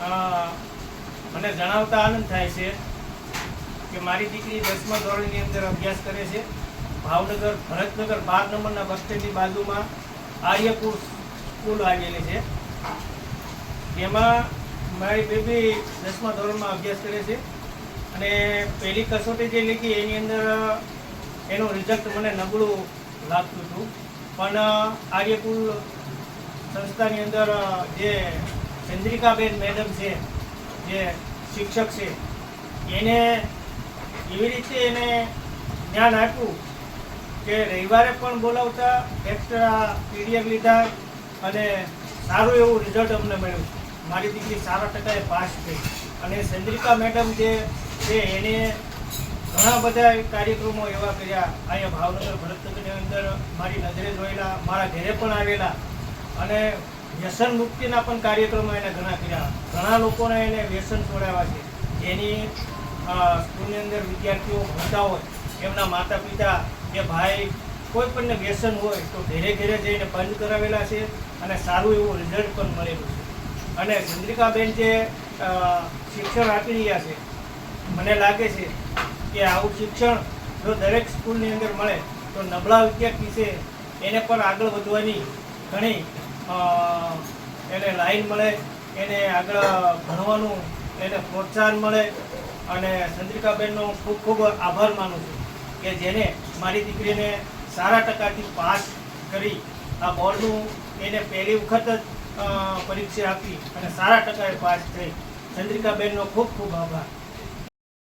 મને જણાવતા આનંદ થાય છે કે મારી દીકરી દસમા ધોરણની અંદર અભ્યાસ કરે છે. ભાવનગર, ભરતનગર, બાર નંબરના બસ સ્ટેન્ડની બાજુમાં આર્યપુર સ્કૂલ આવેલી છે. જેમાં મારી બેબી દસમા ધોરણમાં અભ્યાસ કરે છે. અને પહેલી કસોટી જે લીધી એની અંદર એનું રિઝલ્ટ મને નબળું લાગતું હતું. પણ આર્યકુલ સંસ્થાની અંદર જે ચંદ્રિકાબેન મેડમ છે, જે શિક્ષક છે, એને એવી રીતે એને જ્ઞાન આપ્યું કે રવિવારે પણ બોલાવતા એક્સ્ટ્રા પીડીએફ લીધા અને સારું એવું રિઝલ્ટ અમને મળ્યું. મારી દીકરી સારા ટકાએ પાસ થઈ. અને ચંદ્રિકા મેડમ જે છે, એને ઘણા બધા કાર્યક્રમો એવા કર્યા. અહીંયા ભાવનગર ભરતનગરની અંદર મારી નજરે જોયેલા, મારા ઘરે પણ આવેલા. અને વ્યસન મુક્તિના પણ કાર્યક્રમો એને ઘણા કર્યા. ઘણા લોકોને એને વ્યસન છોડાવ્યા છે. એની સ્કૂલની અંદર વિદ્યાર્થીઓ ભણતા હોય, એમના માતા પિતા કે ભાઈ કોઈ પણને વ્યસન હોય તો ઘેરે ઘેરે જઈને બંધ કરાવેલા છે અને સારું એવું રિઝલ્ટ પણ મળેલું છે. અને ચંદ્રિકાબેન જે શિક્ષણ આપી રહ્યા છે, મને લાગે છે કે આવું શિક્ષણ જો દરેક સ્કૂલની અંદર મળે, તો નબળા વિદ્યાર્થી છે, એને પણ આગળ વધવાની ઘણી એને લાઈન મળે, એને આગળ ભણવાનું, એને પ્રોત્સાહન મળે અને ચંદ્રિકાબેનનો ખૂબ ખૂબ આભાર માનું છું કે જેને મારી દીકરીને સારા ટકાથી પાસ કરી આ બોર્ડનું એને પહેલી વખત જ પરીક્ષા આપી અને સારા ટકાએ પાસ થઈ. ચંદ્રિકાબેનનો ખૂબ ખૂબ આભાર.